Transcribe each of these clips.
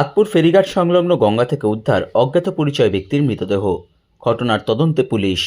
আতপুর ফেরিঘাট সংলগ্ন গঙ্গা থেকে উদ্ধার অজ্ঞাত পরিচয় ব্যক্তির মৃতদেহ। ঘটনার তদন্তে পুলিশ।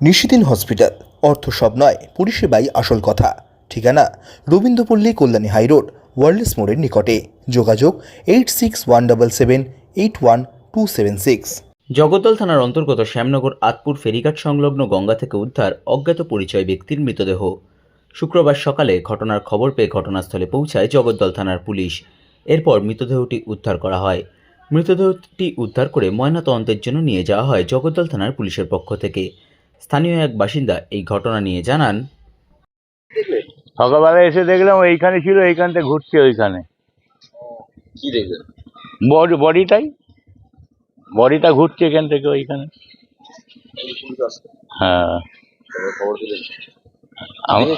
নিশিদিন হসপিটাল। অর্থ সব নয় পরিষেবাই আসল কথা। ঠিকানা রবীন্দ্রপল্লী কল্যাণী হাইরোড ওয়ার্ল্ডস মোড়ের নিকটে। যোগাযোগ eight six one double seven eight one two seven six. Jagaddal থানার অন্তর্গত শ্যামনগর আতপুর ফেরিঘাট সংলগ্ন গঙ্গা থেকে উদ্ধার অজ্ঞাত পরিচয় ব্যক্তির মৃতদেহ। শুক্রবার সকালে ঘটনার খবর পেয়ে ঘটনাস্থলে পৌঁছায় জগদ্দল থানার পুলিশ। এরপর মৃতদেহটি উদ্ধার করা হয়। মৃতদেহটি উদ্ধার করে ময়নাতদন্তের জন্য নিয়ে যাওয়া হয় জগদ্দল থানার পুলিশের পক্ষ থেকে। স্থানীয় এক বাসিন্দা এই ঘটনা নিয়ে জানান। সকালবেলা এসে দেখলাম এইখানে ছিল এইখান থেকে ঘুরছে ওইখানে। কি দেখলেন? বডি বডিটাই। বডিটা ঘুরছে এখান থেকে ওইখানে। হ্যাঁ। খবর দিলেন।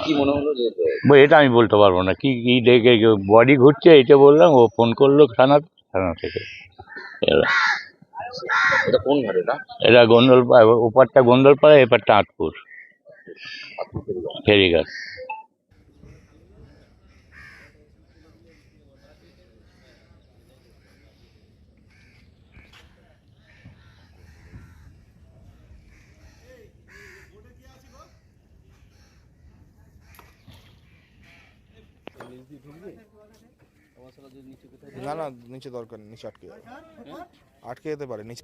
কি মনে হলো যে এটা আমি বলতে পারব না। কি কি দেখে বডি ঘুরছে এটা বললাম ও ফোন করল থানা থানা থেকে। এরা- এটা কোন ঘাটে না এরা গন্ডলপাড়া ওপারটা গন্ডলপাড়া এপারটা আটপুর ফেরিঘাট। না না নিচে দরকার নেই, নিচে আটকে যাবে আটকে যেতে পারে নিচে